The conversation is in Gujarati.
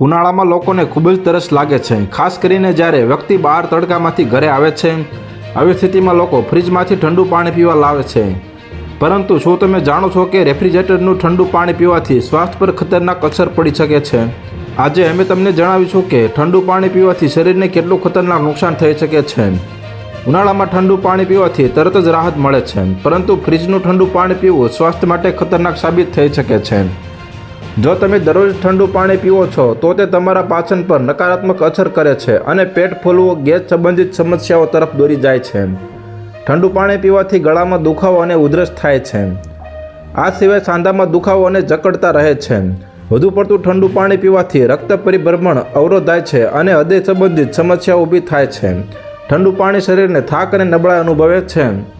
ઉનાળામાં લોકોને ખૂબ જ તરસ લાગે છે. ખાસ કરીને જ્યારે વ્યક્તિ બહાર તડકામાંથી ઘરે આવે છે, આવી સ્થિતિમાં લોકો ફ્રીજમાંથી ઠંડુ પાણી પીવા લાવે છે. પરંતુ શું તમે જાણો છો કે રેફ્રિજરેટરનું ઠંડુ પાણી પીવાથી સ્વાસ્થ્ય પર ખતરનાક અસર પડી શકે છે? આજે અમે તમને જણાવીશું કે ઠંડુ પાણી પીવાથી શરીરને કેટલું ખતરનાક નુકસાન થઈ શકે છે. ઉનાળામાં ઠંડુ પાણી પીવાથી તરત જ રાહત મળે છે, પરંતુ ફ્રીજનું ઠંડુ પાણી પીવું સ્વાસ્થ્ય માટે ખતરનાક સાબિત થઈ શકે છે. જો તમે દરરોજ ઠંડુ પાણી પીવો છો, તો તે તમારા પાચન પર નકારાત્મક અસર કરે છે અને પેટ ફૂલવું ગેસ સંબંધિત સમસ્યાઓ તરફ દોરી જાય છે. ઠંડુ પાણી પીવાથી ગળામાં દુખાવો અને ઉધરસ થાય છે. આ સિવાય સાંધામાં દુખાવો અને જકડતા રહે છે. વધુ પડતું ઠંડુ પાણી પીવાથી રક્ત પરિભ્રમણ અવરોધાય છે અને હૃદય સંબંધિત સમસ્યાઓ ઊભી થાય છે. ઠંડુ પાણી શરીરને થાક અને નબળાઈ અનુભવે છે.